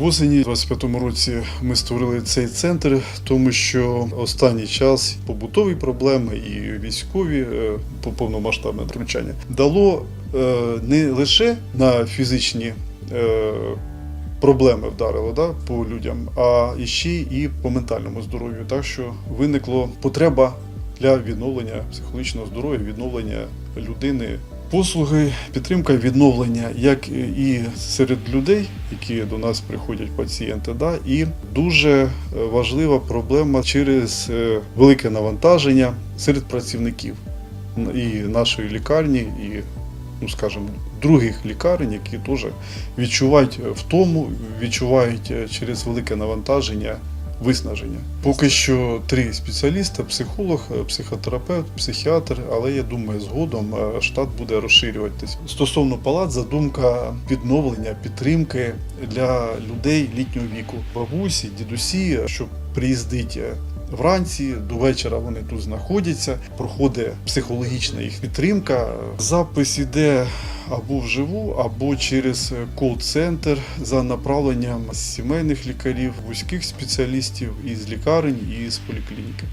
В осені 25-му році ми створили цей центр, тому що останній час побутові проблеми і військові е, по повномасштабне втручання дало е, не лише на фізичні. е, Проблеми вдарило да, по людям, а ще і по ментальному здоров'ю. Так що виникла потреба для відновлення психологічного здоров'я, відновлення людини, послуги, підтримка відновлення, як і серед людей, які до нас приходять пацієнти, да, і дуже е, важлива проблема через е, велике навантаження серед працівників і нашої лікарні, і, ну скажімо, других лікарень, які теж відчувають втому, відчувають е, через велике навантаження виснаження. Поки що три спеціаліста: психолог, е, психотерапевт, психіатр. Але я думаю, згодом е, штат буде розширюватись. Стосовно палат, задумка відновлення, підтримки для людей літнього віку, бабусі, дідусі, щоб приїздить. е, Вранці до вечора вони тут знаходяться, проходить психологічна їх підтримка. Запис іде або вживу, або через кол-центр за направленням сімейних лікарів, вузьких спеціалістів із лікарень і з поліклініки.